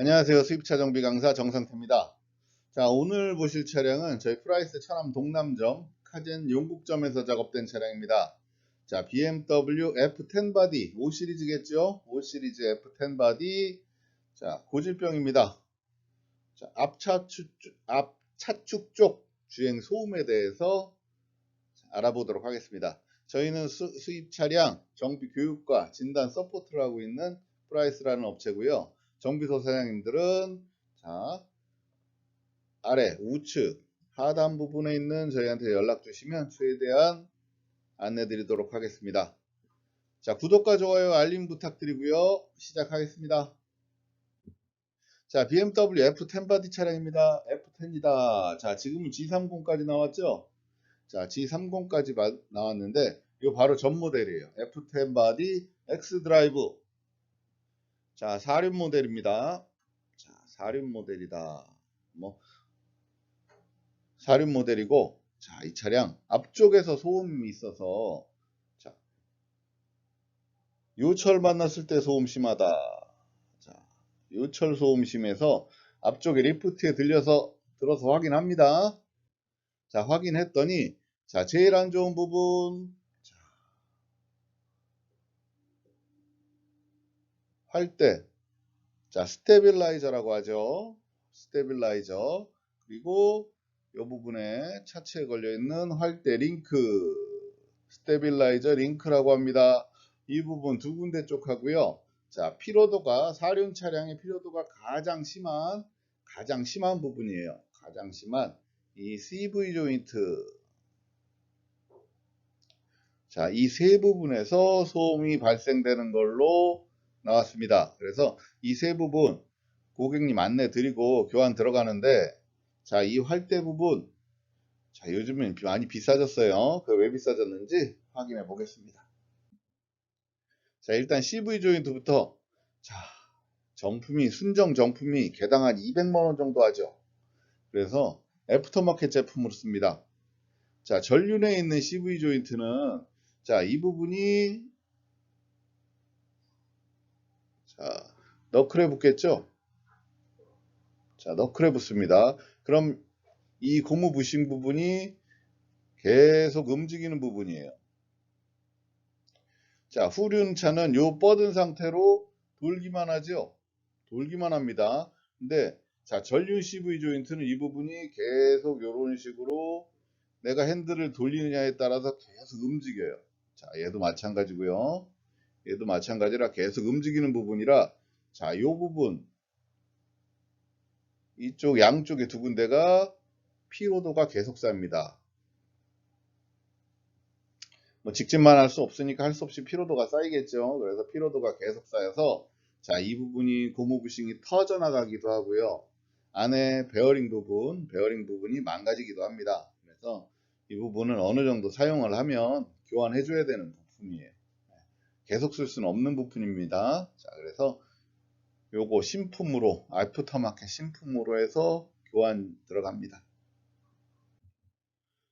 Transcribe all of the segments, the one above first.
안녕하세요. 수입차 정비 강사 정상태입니다. 자, 오늘 보실 차량은 저희 프라이스 천암 동남점 카젠 용국점에서 작업된 차량입니다. 자, BMW F10 바디 5 시리즈겠죠? 5 시리즈 F10 바디. 자, 고질병입니다. 자, 앞차축 앞차축 쪽 주행 소음에 대해서 알아보도록 하겠습니다. 저희는 수, 수입 차량 정비 교육과 진단 서포트를 하고 있는 프라이스라는 업체고요. 정비소 사장님들은 자 아래 우측 하단 부분에 있는 저희한테 연락 주시면 최대한 안내 드리도록 하겠습니다. 자 구독과 좋아요 알림 부탁드리고요. 시작하겠습니다. 자 BMW F10 바디 차량입니다. F10이다. 자 지금은 G30까지 나왔죠. 자 G30까지 나왔는데 이거 바로 전 모델이에요. F10 바디 X 드라이브 자, 4륜 모델입니다. 자, 4륜 모델이다. 뭐, 4륜 모델이고, 자, 이 차량 앞쪽에서 소음이 있어서, 자, 요철 만났을 때 소음 심하다. 자, 요철 소음 심해서 앞쪽에 리프트에 들려서, 들어서 확인합니다. 자, 확인했더니, 자, 제일 안 좋은 부분, 할 때, 자, 스테빌라이저라고 하죠. 스테빌라이저. 그리고 이 부분에 차체에 걸려 있는 활대 링크. 스테빌라이저 링크라고 합니다. 이 부분 두 군데 쪽 하고요. 자, 피로도가, 사륜 차량의 피로도가 가장 심한, 가장 심한 부분이에요. 가장 심한 이 CV 조인트. 자, 이 세 부분에서 소음이 발생되는 걸로 나왔습니다. 그래서 이 세 부분 고객님 안내 드리고 교환 들어가는데 자, 이 활대 부분 자, 요즘엔 많이 비싸졌어요. 그 왜 비싸졌는지 확인해 보겠습니다. 자, 일단 CV 조인트부터 자, 정품이 순정 정품이 개당 한 200만 원 정도 하죠. 그래서 애프터마켓 제품으로 씁니다. 자, 전륜에 있는 CV 조인트는 자, 이 부분이 자, 너클에 붙겠죠? 자, 너클에 붙습니다. 그럼 이 고무 부싱 부분이 계속 움직이는 부분이에요. 자, 후륜차는 요 뻗은 상태로 돌기만 하죠? 돌기만 합니다. 근데 자, 전륜 CV 조인트는 이 부분이 계속 이런 식으로 내가 핸들을 돌리느냐에 따라서 계속 움직여요. 자, 얘도 마찬가지고요. 얘도 마찬가지라 계속 움직이는 부분이라 자, 이 부분 이쪽 양쪽에 두 군데가 피로도가 계속 쌓입니다. 뭐 직진만 할 수 없으니까 할 수 없이 피로도가 쌓이겠죠. 그래서 피로도가 계속 쌓여서 자, 이 부분이 고무 부싱이 터져 나가기도 하고요. 안에 베어링 부분, 베어링 부분이 망가지기도 합니다. 그래서 이 부분은 어느 정도 사용을 하면 교환해 줘야 되는 부품이에요. 계속 쓸 수는 없는 부품입니다. 자, 그래서 요거 신품으로, 알프터마켓 신품으로 해서 교환 들어갑니다.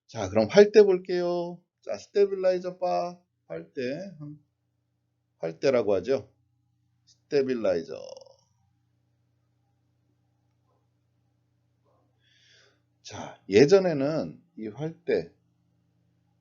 자, 그럼 활대 볼게요. 자, 스테빌라이저 바, 활대, 활대라고 하죠. 스테빌라이저. 자, 예전에는 이 활대,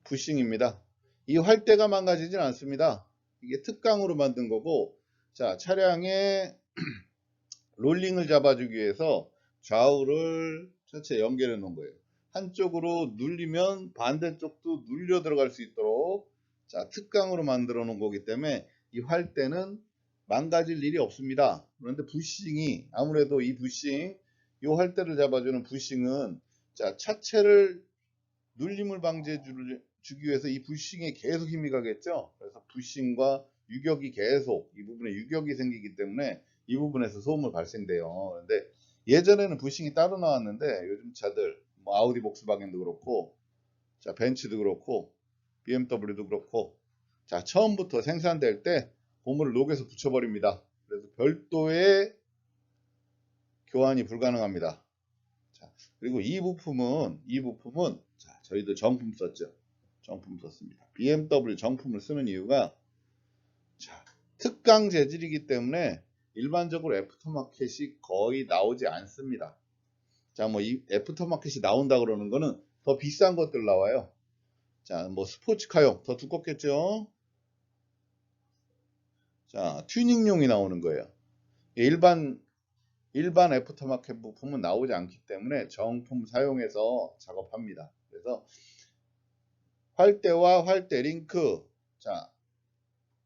부싱입니다. 이 활대가 망가지진 않습니다. 이게 특강으로 만든 거고 자 차량의 롤링을 잡아주기 위해서 좌우를 차체 연결해 놓은 거예요. 한쪽으로 눌리면 반대쪽도 눌려 들어갈 수 있도록 자 특강으로 만들어 놓은 거기 때문에 이 활대는 망가질 일이 없습니다. 그런데 부싱이 아무래도 이 부싱 이 활대를 잡아주는 부싱은 자 차체를 눌림을 방지해 주기 위해서 이 부싱에 계속 힘이 가겠죠. 그래서 부싱과 유격이 계속 이 부분에 유격이 생기기 때문에 이 부분에서 소음을 발생돼요. 그런데 예전에는 부싱이 따로 나왔는데 요즘 차들 뭐 아우디 복스바겐도 그렇고 자 벤츠도 그렇고 BMW도 그렇고 자 처음부터 생산될 때 고무를 녹여서 붙여버립니다. 그래서 별도의 교환이 불가능합니다. 자 그리고 이 부품은 이 부품은 자 저희도 정품 썼죠. 정품 썼습니다. BMW 정품을 쓰는 이유가 자, 특강 재질이기 때문에 일반적으로 애프터마켓이 거의 나오지 않습니다. 자, 뭐 이 애프터마켓이 나온다 그러는 거는 더 비싼 것들 나와요. 자, 뭐 스포츠카용 더 두껍겠죠? 자, 튜닝용이 나오는 거예요. 일반 일반 애프터마켓 부품은 나오지 않기 때문에 정품 사용해서 작업합니다. 그래서 활대와 활대 링크, 자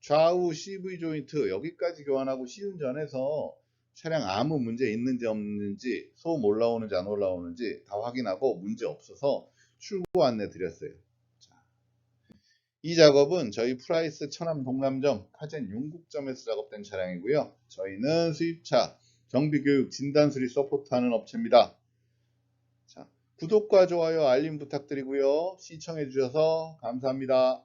좌우 CV 조인트 여기까지 교환하고 시운전해서 차량 아무 문제 있는지 없는지 소음 올라오는지 안 올라오는지 다 확인하고 문제 없어서 출고 안내 드렸어요. 자, 이 작업은 저희 프라이스 천암 동남점 카젠 용국점에서 작업된 차량이고요. 저희는 수입차 정비교육 진단수리 서포트하는 업체입니다. 자, 구독과 좋아요 알림 부탁드리고요. 시청해 주셔서 감사합니다.